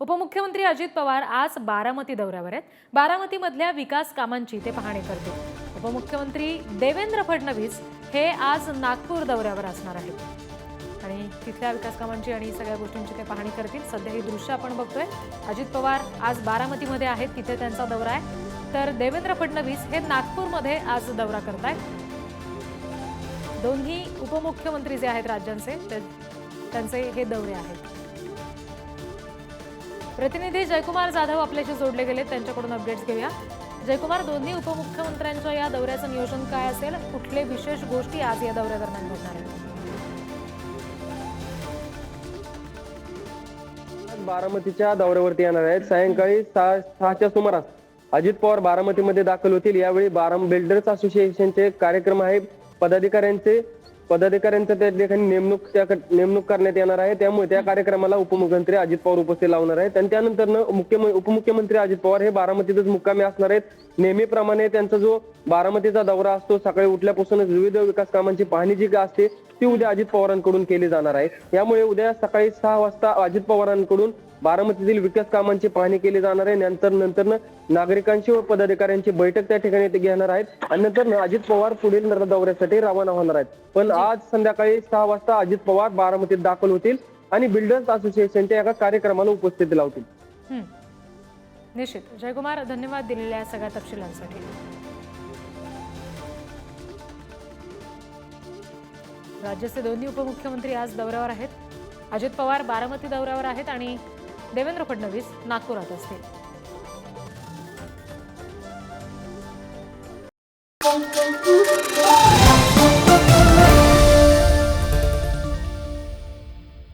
उपमुख्यमंत्री अजित पवार आज बारामती दौऱ्यावर आहेत. बारामतीमधल्या विकास कामांची ते पाहणी करतील. उपमुख्यमंत्री देवेंद्र फडणवीस हे आज नागपूर दौऱ्यावर असणार आहेत. आणि तिथल्या विकास कामांची आणि सगळ्या गोष्टींची ते पाहणी करतील. सध्या ही दृश्य आपण बघतोय. अजित पवार आज बारामतीमध्ये आहेत. तिथे त्यांचा दौरा आहे. तर देवेंद्र फडणवीस हे नागपूरमध्ये आज दौरा करतायत. दोन्ही उपमुख्यमंत्री जे आहेत राज्यांचे ते- त्यांचे हे दौरे आहेत. प्रतिनिधी जयकुमार जाधव आपल्याशी जोडले गेले त्यांच्याकडून अपडेट्स घेऊया. जयकुमार दोन्ही उपमुख्यमंत्र्यांच्या या दौऱ्याचं नियोजन काय असेल? कुठले विशेष गोष्टी आज या दौऱ्यादरम्यान घडणार आहेत? बारामतीच्या दौऱ्यावरती येणार आहेत. सायंकाळी सहा सहाच्या सुमारास अजित पवार बारामतीमध्ये दाखल होतील. यावेळी बाराम बिल्डर्स असोसिएशनचे कार्यक्रम आहे पदाधिकाऱ्यांचे पदाधिकाऱ्यांचं त्या ठिकाणी नेमणूक त्या नेमणूक करण्यात येणार आहे. त्यामुळे त्या कार्यक्रमाला उपमुख्यमंत्री अजित पवार उपस्थित लावणार आहेत. आणि त्यानंतर मुख्यमंत्री उपमुख्यमंत्री अजित पवार हे बारामतीतच मुक्कामी असणार आहेत. नेहमीप्रमाणे त्यांचा जो बारामतीचा दौरा असतो सकाळी उठल्यापासूनच विविध विकास कामांची पाहणी जी असते ती उद्या अजित पवारांकडून केली जाणार आहे. यामुळे उद्या सकाळी सहा वाजता अजित पवारांकडून बारामतीतील विकास कामांची पाहणी केली जाणार आहे. नंतर नंतर नागरिकांची व पदाधिकाऱ्यांची बैठक त्या ठिकाणी ते घेणार आहेत. आणि नंतर अजित पवार पुढील दौऱ्यासाठी रवाना होणार आहेत. पण आज संध्याकाळी सहा वाजता अजित पवार बारामतीत दाखल होतील आणि बिल्डर्स असोसिएशनच्या एका कार्यक्रमाला उपस्थिती लावतील. निश्चित. जयकुमार धन्यवाद दिलेल्या सगळ्या तपशिलांसाठी. राज्याचे दोन्ही उपमुख्यमंत्री आज दौऱ्यावर आहेत. अजित पवार बारामती दौऱ्यावर आहेत आणि देवेंद्र फडणवीस नागपुरात असतील.